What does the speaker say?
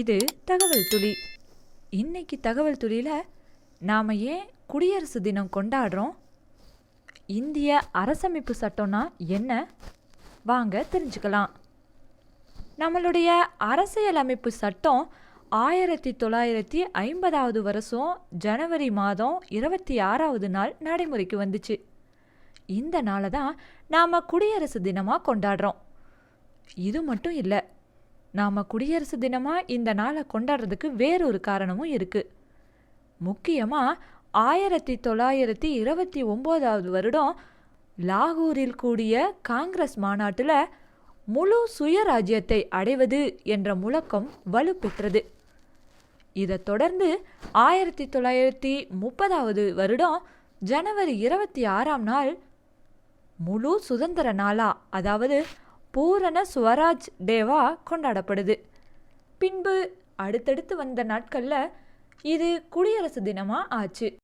இது தகவல் துளி. இன்னைக்கு தகவல் துளியில் நாம் ஏன் குடியரசு தினம் கொண்டாடுறோம்? இந்திய அரசமைப்பு சட்டம்னா என்ன? வாங்க தெரிஞ்சுக்கலாம். நம்மளுடைய அரசியலமைப்பு சட்டம் ஆயிரத்தி தொள்ளாயிரத்தி ஐம்பதாவது வருஷம் ஜனவரி மாதம் இருபத்தி ஆறாவது நாள் நடைமுறைக்கு வந்துச்சு. இந்த நாளை தான் நாம் குடியரசு தினமாக கொண்டாடுறோம். இது மட்டும் இல்லை நாம் குடியரசு தினமாக இந்த நாளை கொண்டாடுறதுக்கு வேறொரு காரணமும் இருக்குது முக்கியமாக ஆயிரத்தி தொள்ளாயிரத்தி இருபத்தி ஒம்போதாவது வருடம் லாகூரில் கூடிய காங்கிரஸ் மாநாட்டில் முழு சுயராஜ்யத்தை அடைவது என்ற முழக்கம் வலுப்பெற்றது. இதைத் தொடர்ந்து ஆயிரத்தி தொள்ளாயிரத்தி முப்பதாவது வருடம் ஜனவரி இருபத்தி ஆறாம் நாள் முழு சுதந்திர நாளா அதாவது பூரண ஸ்வராஜ் டேவா கொண்டாடப்படுது. பின்பு அடுத்தடுத்து வந்த நாட்களில் இது குடியரசு தினமாக ஆச்சு.